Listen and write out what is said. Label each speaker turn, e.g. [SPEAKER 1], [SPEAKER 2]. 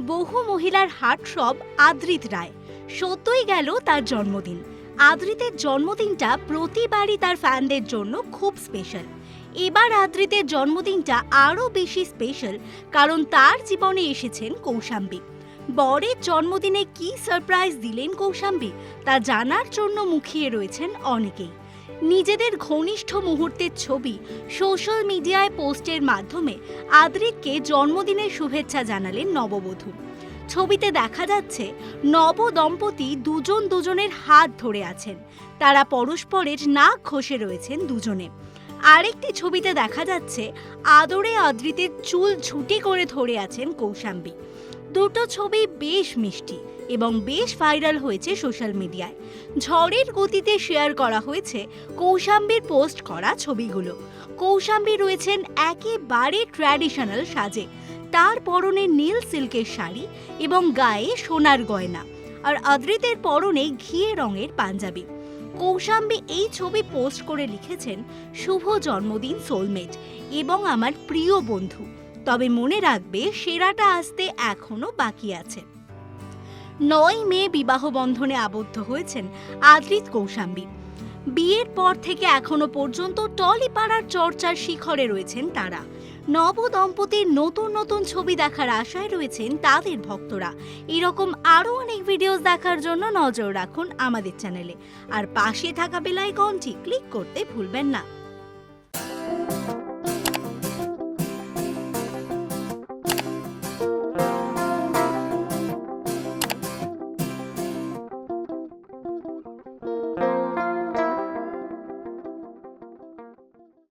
[SPEAKER 1] বহু মহিলার হার্টসব আদ্রিত রায়। সত্যই গেল তার জন্মদিন। আদ্রিতের জন্মদিনটা প্রতিবারই তার ফ্যানদের জন্য খুব স্পেশাল এবার আদ্রিতের জন্মদিনটা আরও বেশি স্পেশাল কারণ তার জীবনে এসেছেন কৌশাম্বী। বরের জন্মদিনে কি সারপ্রাইজ দিলেন কৌশাম্বী তা জানার জন্য মুখিয়ে রয়েছেন অনেকেই। নিজেদের ঘনিষ্ঠ মুহূর্তের ছবি সোশ্যাল মিডিয়ায় পোস্টের মাধ্যমে আদ্রিককে জন্মদিনের শুভেচ্ছা জানালেন নববধূ। ছবিতে দেখা যাচ্ছে, নব দম্পতি দুজন দুজনের হাত ধরে আছেন। তারা পরস্পরের নাক ঘষে রয়েছেন দুজনে। আরেকটি ছবিতে দেখা যাচ্ছে, আদরে আদ্রিতের চুল ঝুটি করে ধরে আছেন কৌশাম্বী। দুটো ছবি বেশ মিষ্টি এবং বেশ ভাইরাল হয়েছে সোশ্যাল মিডিয়ায়। ঝড়ের গতিতে শেয়ার করা হয়েছে কৌশাম্বীর পোস্ট করা ছবিগুলো। কৌশাম্বী রয়েছেন একেবারে ট্র্যাডিশনাল সাজে। তার পরনে নীল সিল্কের শাড়ি এবং গায়ে সোনার গয়না আর আদ্রিতের পরনে ঘিয়ে রঙের পাঞ্জাবি। কৌশাম্বী এই ছবি পোস্ট করে লিখেছেন, শুভ জন্মদিন, সোলমেট এবং আমার প্রিয় বন্ধু। তবে মনে রাখবে সেরাটা আসতে এখনও বাকি আছে। নয় মে বিবাহ বন্ধনে আবদ্ধ হয়েছেন আদ্রিত কৌশাম্বী। বিয়ের পর থেকে এখনও পর্যন্ত টলিপাড়ার চর্চার শিখরে রয়েছেন তারা। নব দম্পতির নতুন নতুন ছবি দেখার আশায় রয়েছেন তাদের ভক্তরা। এরকম আরও অনেক ভিডিওস দেখার জন্য নজর রাখুন আমাদের চ্যানেলে আর পাশে থাকা বেলায় বেলাইকনটি ক্লিক করতে ভুলবেন না।